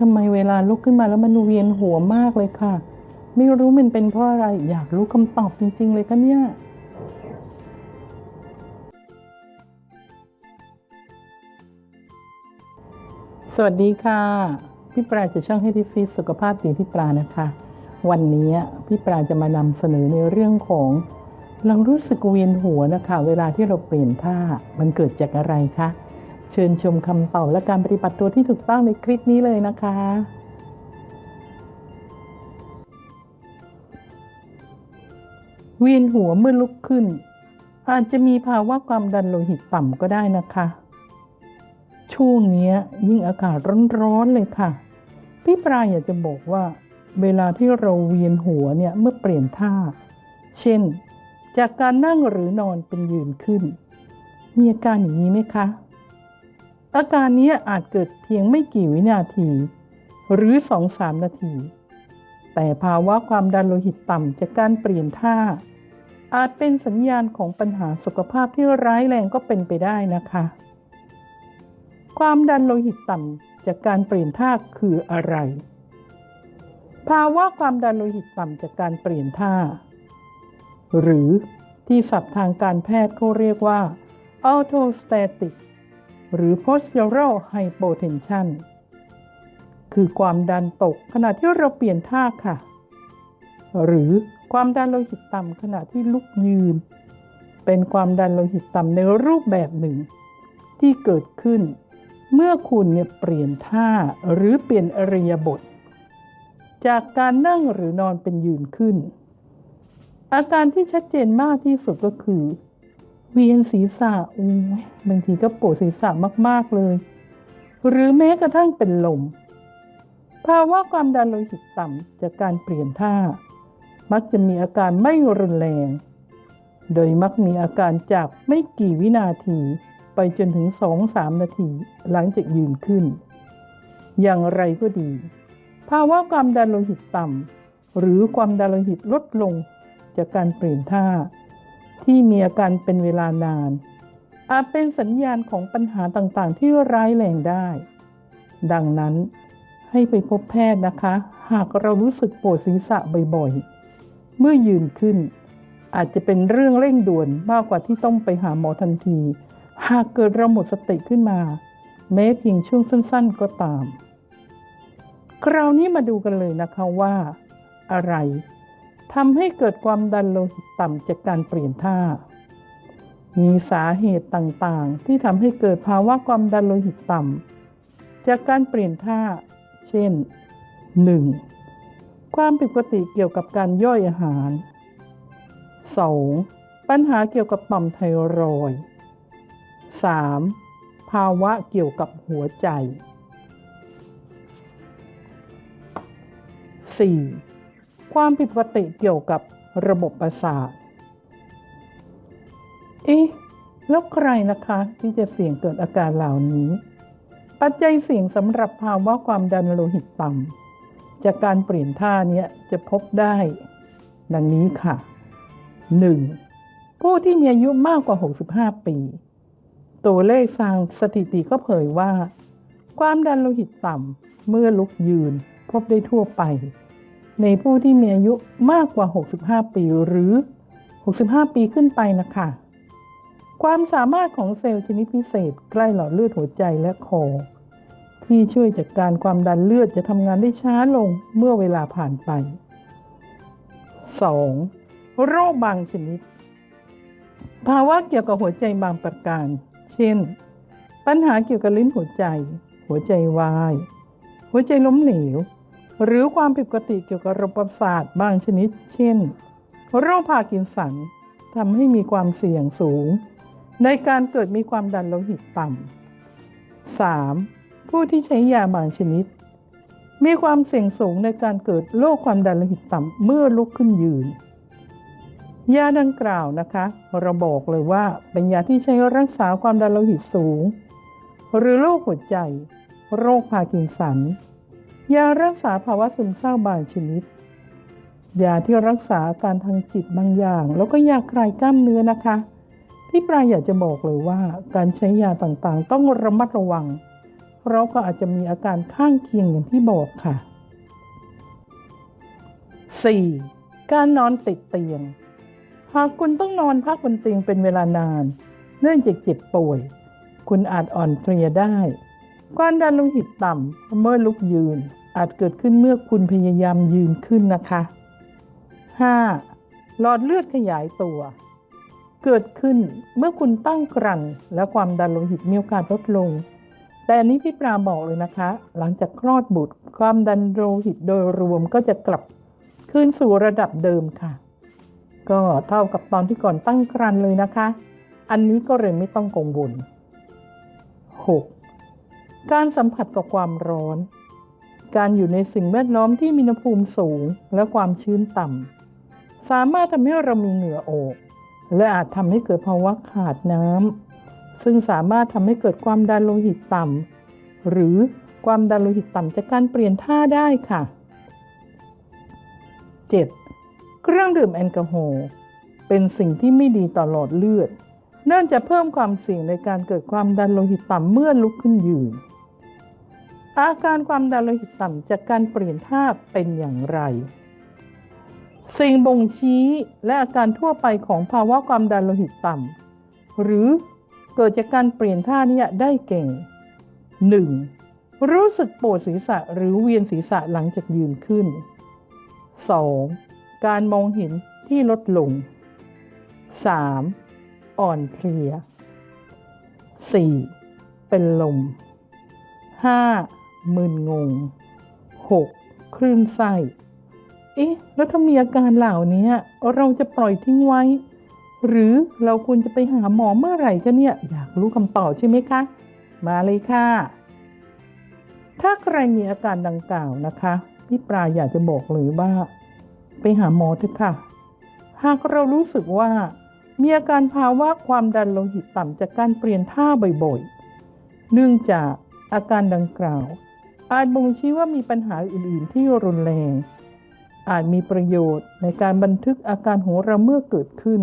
ทำไมเวลาลุกขึ้นมาแล้วมันเวียนหัวมากเลยค่ะ ไม่รู้มันเป็นเพราะอะไร อยากรู้คำตอบจริง ๆ เลยค่ะเนี่ยสวัสดีค่ะ พี่ปลาจะช่องให้ทิฟิตสุขภาพดีพี่ปลานะคะ วันนี้พี่ปลาจะมานำเสนอในเรื่องของ เรารู้สึกเวียนหัวนะคะ เวลาที่เราเปลี่ยนท่ามันเกิดจากอะไรคะ เชิญชมคำตอบและการปฏิบัติตัวที่ถูกต้องในคลิปนี้เลยนะคะ เวียนหัวเมื่อลุกขึ้น อาจจะมีภาวะความดันโลหิตต่ำก็ได้นะคะ ช่วงนี้ยิ่งอากาศร้อนๆเลยค่ะ พี่ปลายอยากจะบอกว่า เวลาที่เราเวียนหัวเนี่ยเมื่อเปลี่ยนท่า เช่น จากการนั่งหรือนอนเป็นยืนขึ้น มีอาการอย่างนี้ไหมคะ อาการนี้อาจเกิดเพียงไม่กี่วินาที หรือ 2-3 นาที แต่ภาวะความดันโลหิตต่ำจากการเปลี่ยนท่า อาจเป็นสัญญาณของปัญหาสุขภาพที่ร้ายแรงก็เป็นไปได้นะคะ ความดันโลหิตต่ำจากการเปลี่ยนท่าคืออะไร ภาวะความดันโลหิตต่ำจากการเปลี่ยนท่า หรือที่ศัพท์ทางการแพทย์เขาเรียกว่า altostatic หรือ postural hypotension คือความดันตกขณะที่เราเปลี่ยนท่าค่ะ หรือความดันโลหิตต่ำขณะที่ลุกยืน เป็นความดันโลหิตต่ำในรูปแบบหนึ่ง ที่เกิดขึ้น เมื่อคุณเนี่ยเปลี่ยนท่าหรือเปลี่ยนอริยบท จากการนั่งหรือนอนเป็นยืนขึ้น อาการที่ชัดเจนมากที่สุดก็คือ เวียนศีรษะอุ้ยบางทีก็ปวดศีรษะมากๆเลย หรือแม้กระทั่งเป็นลม ภาวะความดันโลหิตต่ำจากการเปลี่ยนท่า มักจะมีอาการไม่รุนแรง โดยมักมีอาการจากไม่กี่วินาทีไปจนถึง2-3นาทีหลังจากยืนขึ้น อย่างไรก็ดี ภาวะความดันโลหิตต่ำหรือความดันโลหิตลดลงจากการเปลี่ยนท่า ที่มีอาการเป็นเวลานาน อาจเป็นสัญญาณของปัญหาต่างๆ ที่ร้ายแรงได้ ดังนั้นให้ไปพบแพทย์นะคะ หากเรารู้สึกปวดศีรษะบ่อยๆ เมื่อยืนขึ้น อาจจะเป็นเรื่องเร่งด่วนมากกว่าที่ต้องไปหาหมอทันที หากเกิดเราหมดสติขึ้นมา แม้เพียงช่วงสั้นๆก็ตาม คราวนี้มาดูกันเลยนะคะว่า อะไร ทำให้เกิดความดันโลหิตต่ำจากการเปลี่ยนท่า มีสาเหตุต่างๆ ที่ทำให้เกิดภาวะความดันโลหิตต่ำจากการเปลี่ยนท่า เช่น 1. ความผิดปกติเกี่ยวกับการย่อยอาหาร 2. ปัญหาเกี่ยวกับต่อมไทรอยด์ 3. ภาวะเกี่ยวกับหัวใจ 4. ความผิดปกติเกี่ยวกับระบบประสาท เอ๊ะ แล้วใครนะคะที่จะเสี่ยงเกิดอาการเหล่านี้ ปัจจัยเสี่ยงสำหรับภาวะความดันโลหิตต่ำจากการเปลี่ยนท่าเนี้จะพบได้ ดังนี้ค่ะ 1. ผู้ที่มีอายุมากกว่า 65 ปี ตัวเลขทางสถิติก็เผยว่า ความดันโลหิตต่ำเมื่อลุกยืนพบได้ทั่วไป ในผู้ที่มีอายุมากกว่า 65 ปีหรือ 65 ปีขึ้นไปนะคะ ความสามารถของเซลล์ชนิดพิเศษใกล้หลอดเลือดหัวใจและคอ ที่ช่วยจัดกการความดันเลือดจะทำงานได้ช้าลงเมื่อเวลาผ่านไป 2. โรคบางชนิด ภาวะเกี่ยวกับหัวใจบางประการ เช่น ปัญหาเกี่ยวกับลิ้นหัวใจ หัวใจวาย หัวใจล้มเหลว หรือความผิดปกติเกี่ยวกับระบบประสาทบางชนิด เช่น โรคพาร์กินสันทำให้มีความเสี่ยงสูง ในการเกิดมีความดันโลหิตต่ำ 3. ผู้ที่ใช้ยาบางชนิด มีความเสี่ยงสูงในการเกิดโรคความดันโลหิตต่ำเมื่อลุกขึ้นยืน ยาดังกล่าวนะคะ เราบอกเลยว่าเป็นยาที่ใช้รักษาความดันโลหิตสูง หรือโรคหัวใจ โรคพาร์กินสัน ยารักษาภาวะซึมเศร้าบางชนิด ยาที่รักษาการทางจิตบางอย่าง แล้วก็ยาคลายกล้ามเนื้อนะคะ ที่ปลายอยากจะบอกเลยว่า การใช้ยาต่างๆ ต้องระมัดระวัง เราก็อาจจะมีอาการข้างเคียงอย่างที่บอกค่ะ 4. การนอนติดเตียง หากคุณต้องนอนพักบนเตียงเป็นเวลานาน เนื่องจากเจ็บป่วย คุณอาจอ่อนเพลียได้ความดันโลหิตต่ำเมื่อลุกยืน อาจเกิดขึ้นเมื่อคุณพยายามยืนขึ้นนะคะ 5. หลอดเลือดขยายตัว เกิดขึ้นเมื่อคุณตั้งครรภ์และความดันโลหิตมีโอกาสลดลง แต่อันนี้พี่ปราบอกเลยนะคะ หลังจากคลอดบุตร ความดันโลหิตโดยรวมก็จะกลับคืนสู่ระดับเดิมค่ะ ก็เท่ากับตอนที่ก่อนตั้งครรภ์เลยนะคะ อันนี้ก็เลยไม่ต้องกังวล 6. การสัมผัสกับความร้อน การอยู่ในสิ่งแวดล้อมที่มีอุณหภูมิสูงและความชื้นต่ำ สามารถทำให้เรามีเหงื่อออก และอาจทำให้เกิดภาวะขาดน้ำซึ่งสามารถทำให้เกิดความดันโลหิตต่ำหรือความดันโลหิตต่ำจากการเปลี่ยนท่าได้ค่ะ 7. เครื่องดื่มแอลกอฮอล์เป็นสิ่งที่ไม่ดีต่อหลอดเลือด เนื่องจากเพิ่มความเสี่ยงในการเกิดความดันโลหิตต่ำเมื่อลุกขึ้นยืน อาการความดันโลหิตต่ำจากการเปลี่ยนท่าเป็นอย่างไร สิ่งบ่งชี้และอาการทั่วไปของภาวะความดันโลหิตต่ำหรือเกิดจากการเปลี่ยนท่านี้ได้เก่ง 1. รู้สึกปวดศีรษะหรือเวียนศีรษะหลังจากยืนขึ้น 2. การมองเห็นที่ลดลง 3. อ่อนเพลีย 4. เป็นลม 5. มึนงง 6. คลื่นไส้เอ๊ะ แล้วถ้ามีอาการเหล่านี้เราจะปล่อยทิ้งไว้ หรือเราควรจะไปหาหมอเมื่อไหร่กันเนี่ย อยากรู้คำตอบใช่ไหมคะ มาเลยค่ะ ถ้าใครมีอาการดังกล่าวนะคะ พี่ปลาอยากจะบอกเลยว่า ไปหาหมอเถอะค่ะ หากเรารู้สึกว่า มีอาการภาวะความดันโลหิตต่ำจากการเปลี่ยนท่าบ่อยๆ เนื่องจากอาการดังกล่าว อาจบ่งชี้ว่ามีปัญหาอื่น ๆ ที่รุนแรง อาจมีประโยชน์ในการบันทึกอาการของเราเมื่อเกิดขึ้น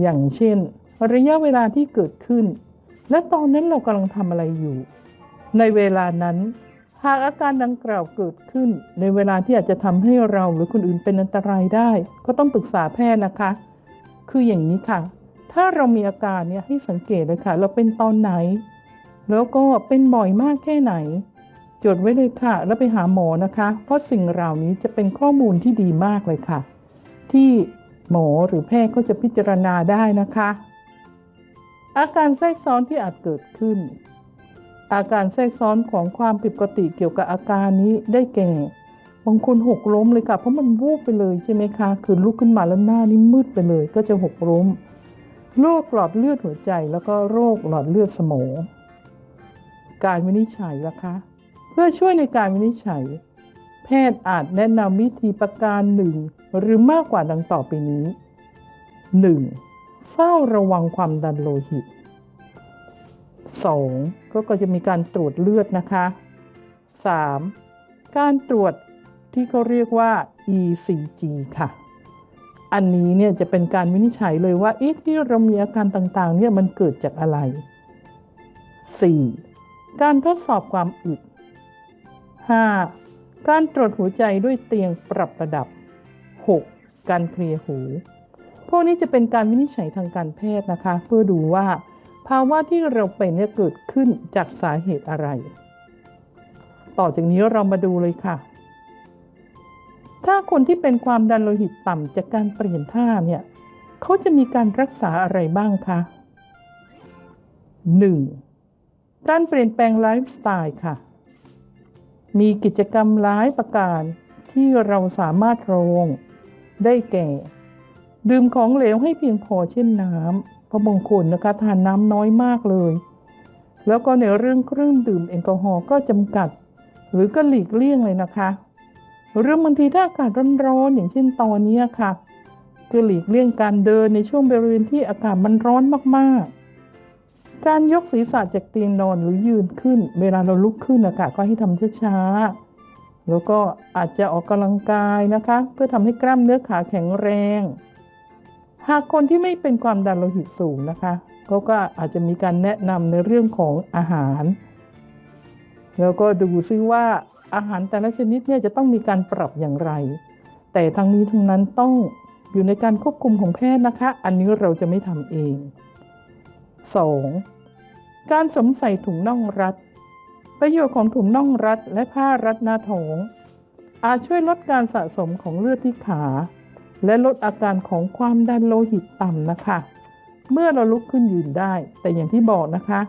อย่างเช่น ระยะเวลาที่เกิดขึ้น และตอนนั้นเรากำลังทำอะไรอยู่ ในเวลานั้น หากอาการดังกล่าวเกิดขึ้น ในเวลาที่อาจจะทำให้เราหรือคนอื่นเป็นอันตรายได้ ก็ต้องปรึกษาแพทย์นะคะ คืออย่างนี้ค่ะ ถ้าเรามีอาการเนี่ยให้สังเกตเลยค่ะ เราเป็นตอนไหน แล้วก็เป็นบ่อยมากแค่ไหน จดไว้เลยค่ะ แล้วไปหาหมอนะคะ เพราะสิ่งเหล่านี้จะเป็นข้อมูลที่ดีมากเลยค่ะ ที่หมอหรือแพทย์ก็จะพิจารณาได้นะคะ อาการแทรกซ้อนที่อาจเกิดขึ้น อาการแทรกซ้อนของความผิดปกติเกี่ยวกับอาการนี้ได้แก่บางคนหกล้มเลยค่ะ เพราะมันวูบไปเลยใช่ไหมคะคือลุกขึ้นมาแล้วหน้านี่มืดไปเลย ก็จะหกล้มโรคหลอดเลือดหัวใจแล้วก็โรคหลอดเลือดสมอง การวินิจฉัยล่ะคะ เพื่อช่วยในการวินิจฉัย แพทย์อาจแนะนำวิธีประการหนึ่งหรือมากกว่าดังต่อไปนี้ 1. เฝ้าระวังความดันโลหิต 2. ก็ก็จะมีการตรวจเลือดนะคะ 3. การตรวจที่เขาเรียกว่า ECG ค่ะ อันนี้เนี่ยจะเป็นการวินิจฉัยเลยว่าเอ๊ะที่เรามีอาการต่างๆเนี่ยมันเกิดจากอะไร 4. การทดสอบความอึด 5. การตรวจหัวใจด้วยเตียงปรับระดับ 6. การเคลียร์หู พวกนี้จะเป็นการวินิจฉัยทางการแพทย์นะคะ เพื่อดูว่า ภาวะที่เราเป็นเนี่ยเกิดขึ้นจากสาเหตุอะไร ต่อจากนี้เรามาดูเลยค่ะ ถ้าคนที่เป็นความดันโลหิตต่ำจากการเปลี่ยนท่าเนี่ยเขาจะมีการรักษาอะไรบ้างคะ 1. การเปลี่ยนแปลงไลฟ์สไตล์ค่ะ มีกิจกรรมหลายประการที่เราสามารถลงได้แก่ ดื่มของเหลวให้เพียงพอเช่นน้ำพระบงคนนะคะทานน้ำน้อยมากเลย แล้วก็ในเรื่องเครื่องดื่มแอลกอฮอล์ก็จำกัด หรือก็หลีกเลี่ยงเลยนะคะหรือบางทีถ้าอากาศร้อนๆอย่างเช่นตอนนี้ค่ะก็หลีกเลี่ยงการเดินในช่วงบริเวณที่อากาศมันร้อนมากๆ การยกศีรษะจากเตียงนอนหรือยืนขึ้น เวลาเราลุกขึ้นอากาศก็ให้ทำช้าๆแล้วก็อาจจะออกกำลังกายนะคะ เพื่อทำให้กล้ามเนื้อขาแข็งแรง หากคนที่ไม่เป็นความดันโลหิตสูงนะคะเขาก็อาจจะมีการแนะนำในเรื่องของอาหาร แล้วก็ดูซิว่าอาหารแต่ละชนิดเนี่ยจะต้องมีการปรับอย่างไร แต่ทั้งนี้ทั้งนั้นต้องอยู่ในการควบคุมของแพทย์นะคะ อันนี้เราจะไม่ทำเอง 2. การสวมใส่ถุงน่องรัด ประโยชน์ของถุงน่องรัดและผ้ารัดหน้าท้อง อาจช่วยลดการสะสมของเลือดที่ขา และลดอาการของความดันโลหิตต่ำนะคะ เมื่อเราลุกขึ้นยืนได้ แต่อย่างที่บอกนะคะ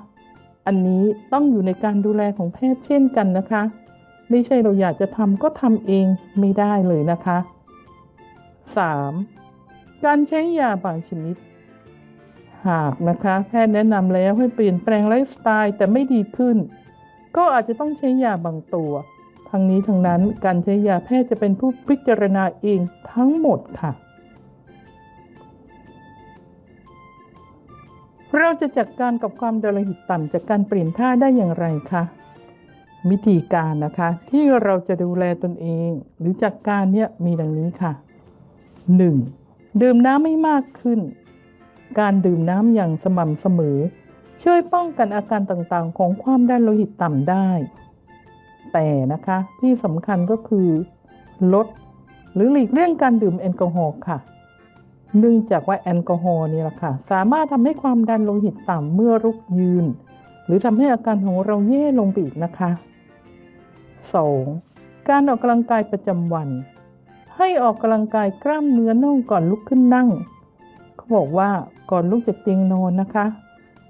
อันนี้ต้องอยู่ในการดูแลของแพทย์เช่นกันนะคะ ไม่ใช่เราอยากจะทำก็ทำเองไม่ได้เลยนะคะ 3. การใช้ยาบางชนิด หากนะคะแพทย์แนะนำแล้วให้เปลี่ยนแปลงไลฟ์สไตล์แต่ไม่ดีขึ้น ก็อาจจะต้องใช้ยาบางตัว ทั้งนี้ทั้งนั้นการใช้ยาแพทย์จะเป็นผู้พิจารณาเองทั้งหมดค่ะ เราจะจัดการกับความดันโลหิตต่ำจากการเปลี่ยนท่าได้อย่างไรคะวิธีการนะคะที่เราจะดูแลตนเอง หรือจัดการเนี่ยมีดังนี้ค่ะ 1. ดื่มน้ำไม่มากขึ้น การดื่มน้ำอย่างสม่ำเสมอ ช่วยป้องกันอาการต่างๆ ของความดันโลหิตต่ำได้ แต่นะคะที่สำคัญก็คือ ลดหรือหลีกเลี่ยงการดื่มแอลกอฮอล์ค่ะ เนื่องจากว่าแอลกอฮอล์นี่แหละค่ะ สามารถทำให้ความดันโลหิตต่ำเมื่อรุกยืน หรือทำให้อาการของเราแย่ลงไปอีกนะคะ 2. การออกกำลังกายประจำวัน ให้ออกกำลังกายกล้ามเนื้อน่องก่อนลุกขึ้นนั่ง เขาบอกว่าก่อนลุกจากเตียงนอนนะคะ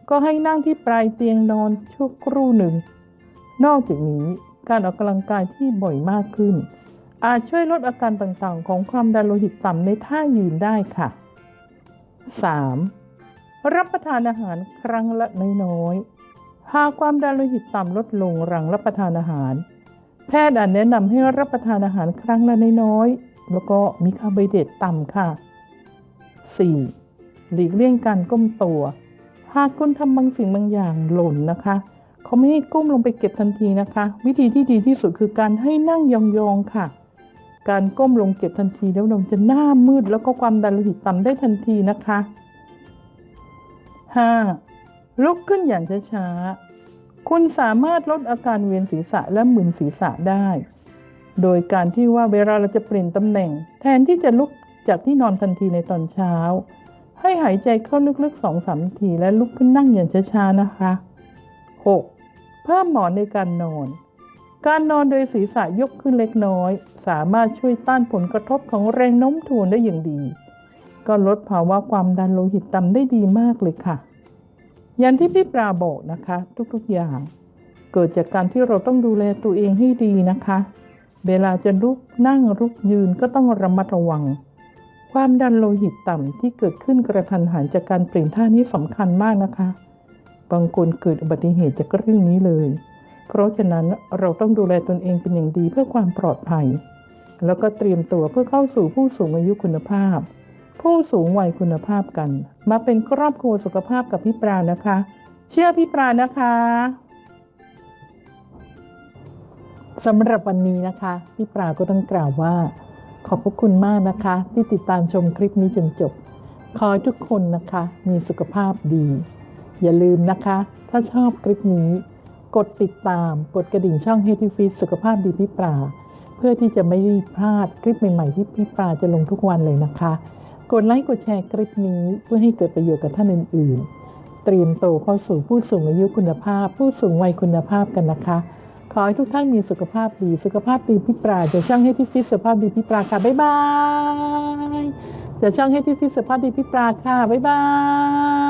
ก็ให้นั่งที่ปลายเตียงนอนชั่วครู่หนึ่ง นอกจากนี้การออกกำลังกายที่บ่อยมากขึ้น อาจช่วยลดอาการต่างๆ ของความดันโลหิตต่ำในท่ายืนได้ค่ะ 3. รับประทานอาหารครั้งละน้อยๆหากความดันโลหิตต่ำลดลงหลังรับประทานอาหาร แพทย์อาจแนะนำให้รับประทานอาหารครั้งละน้อยๆแล้วก็มีคาร์โบไฮเดรตต่ำค่ะ 4. หลีกเลี่ยงการก้มตัว หากคุณทำบางสิ่งบางอย่างหล่นนะคะ เขาไม่ให้ก้มลงไปเก็บทันทีนะคะ วิธีที่ดีที่สุดคือการให้นั่งยองๆค่ะ การก้มลงเก็บทันทีแล้วเราจะหน้ามืดแล้วก็ความดันโลหิตต่ำได้ทันทีนะคะ 5. ลุกขึ้นอย่างช้าๆ คุณสามารถลดอาการเวียนศีรษะและมึนศีรษะได้ โดยการที่ว่าเวลาเราจะเปลี่ยนตำแหน่ง แทนที่จะลุก จากที่นอนทันทีในตอนเช้า ให้หายใจเข้าลึกๆสองสามทีและลุกขึ้นนั่งอย่างช้าๆนะคะ 6. เพิ่มหมอนในการนอน การนอนโดยศีรษะยกขึ้นเล็กน้อย สามารถช่วยต้านผลกระทบของแรงโน้มถ่วงได้อย่างดี ก็ลดภาวะความดันโลหิตต่ำได้ดีมากเลยค่ะ อย่างที่พี่ปลาบอกนะคะ ทุกๆอย่าง เกิดจากการที่เราต้องดูแลตัวเองให้ดีนะคะ เวลาจะลุกนั่งลุกยืนก็ต้องระมัดระวัง ความดันโลหิตต่ำที่เกิดขึ้นกระทันหันจากการเปลี่ยนท่านี้สำคัญมากนะคะ บางคนเกิดอุบัติเหตุจากเรื่องนี้เลย เพราะฉะนั้นเราต้องดูแลตนเองเป็นอย่างดีเพื่อความปลอดภัย แล้วก็เตรียมตัวเพื่อเข้าสู่ผู้สูงอายุคุณภาพ ผู้สูงวัยคุณภาพกัน มาเป็นครอบครัวสุขภาพกับพี่ปรานะคะ เชื่อพี่ปรานะคะสำหรับวันนี้นะคะ พี่ปราก็ต้องกล่าวว่า ขอบพระคุณมากนะคะ ที่ติดตามชมคลิปนี้จนจบ ขอให้ทุกคนนะคะมีสุขภาพดี อย่าลืมนะคะ ถ้าชอบคลิปนี้ กดติดตาม กดกระดิ่งช่อง h e a d y f i t สุขภาพดีพี่ปราเพื่อที่จะไม่พลาดคลิปใหม่ๆที่พี่ปราจะลงทุกวันเลยนะคะ กดไลค์กดแชร์คลิปนี้เพื่อให้เกิดประโยชน์กับท่านอื่นๆ เตรียมโตเข้าสู่ผู้สูงอายุคุณภาพ ผู้สูงวัยคุณภาพกันนะคะ ขอให้ทุกท่านมีสุขภาพดี สุขภาพดีพี่ปราจะช่างให้ที่ฟิตสุขภาพดีพี่ปราค่ะ บ๊ายบาย จะช่างให้ที่ฟิตสุขภาพดีพี่ปราค่ะ บ๊ายบาย